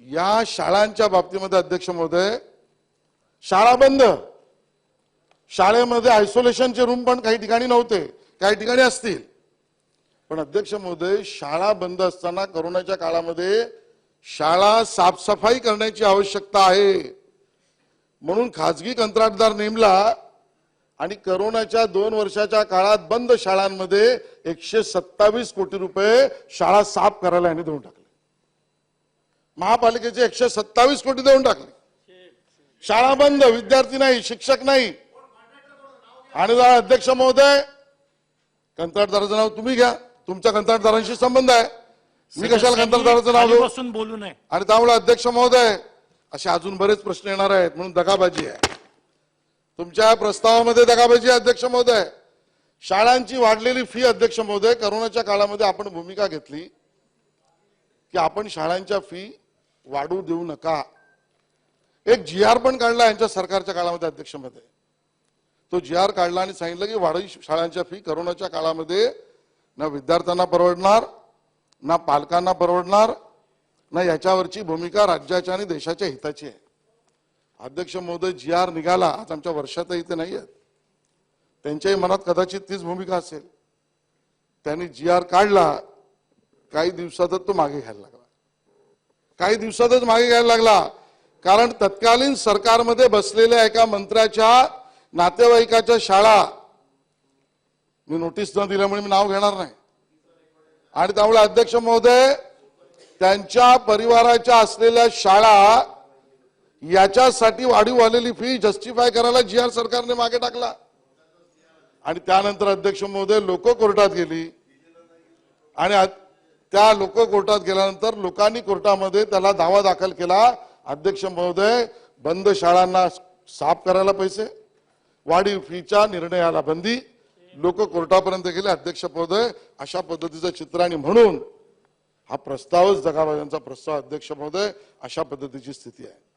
या शाळांच्या बाबतीमध्ये अध्यक्ष महोदय शाळा बंद. शाळेमध्ये आयसोलेशनचे रूम पण काही ठिकाणी नव्हते काही ठिकाणी असतील. पण अध्यक्ष महोदय शाळा बंद असताना करोनाच्या काळामध्ये शाळा साफसफाई करण्याची आवश्यकता आहे. म्हणून खाजगी कंत्राटदार नेमला आणि करोनाच्या दोन वर्षाच्या काळात बंद शाळांमध्ये एकशे सत्तावीस कोटी रुपये शाळा साफ करायला यांनी देऊन टाकले. महापालिकेचे एकशे सत्तावीस कोटी देऊन टाकले. शाळा बंद विद्यार्थी नाही शिक्षक नाही. आणि अध्यक्ष महोदय कंत्राटदाराचं नाव तुम्ही घ्या. तुमच्या कंत्राटदारांशी संबंध आहे. मी कशाला कंत्राटदाराचं नाव बोलू नये. आणि त्यामुळे अध्यक्ष महोदय असे अजून बरेच प्रश्न येणार आहेत म्हणून दगाबाजी आहे. तुमच्या प्रस्तावामध्ये दगाबाजी आहे अध्यक्ष महोदय. शाळांची वाढलेली फी अध्यक्ष महोदय करोनाच्या काळामध्ये आपण भूमिका घेतली की आपण शाळांच्या फी वाढू देऊ नका. एक जी आर पण काढला यांच्या सरकारच्या काळामध्ये अध्यक्षमध्ये. तो जी आर काढला आणि सांगितलं की वाढवी शाळांच्या फी करोनाच्या काळामध्ये ना विद्यार्थ्यांना परवडणार ना पालकांना परवडणार ना याच्यावरची भूमिका राज्याच्या आणि देशाच्या हिताची आहे. अध्यक्ष महोदय जी आर निघाला. आज आमच्या वर्षातही ते नाही आहेत. त्यांच्याही मनात कदाचित तीच भूमिका असेल. त्यांनी जी आर काढला. काही दिवसातच तो मागे घ्यायला लागला. काही दिवसातच मागे घ्यायला लागला. कारण तत्कालीन सरकारमध्ये बसलेल्या एका मंत्र्याच्या नातेवाईकाच्या शाळा मी नोटीस न दिल्यामुळे मी नाव घेणार नाही. आणि त्यामुळे अध्यक्ष महोदय त्यांच्या परिवाराच्या असलेल्या शाळा याच्यासाठी वाढीव आलेली फी जस्टिफाय करायला जी आर सरकारने मागे टाकला. आणि त्यानंतर अध्यक्ष महोदय लोक कोर्टात गेली. आणि आ- त्या लोक कोर्टात गेल्यानंतर लोकांनी कोर्टामध्ये त्याला दावा दाखल केला. अध्यक्ष महोदय बंद शाळांना साफ करायला पैसे वाढीव फीच्या निर्णयाला बंदी. लोक कोर्टापर्यंत गेले. अध्यक्ष महोदय अशा पद्धतीचं चित्र आणि म्हणून हा प्रस्तावच जगाबाजांचा प्रस्ताव अध्यक्ष महोदय अशा पद्धतीची स्थिती आहे.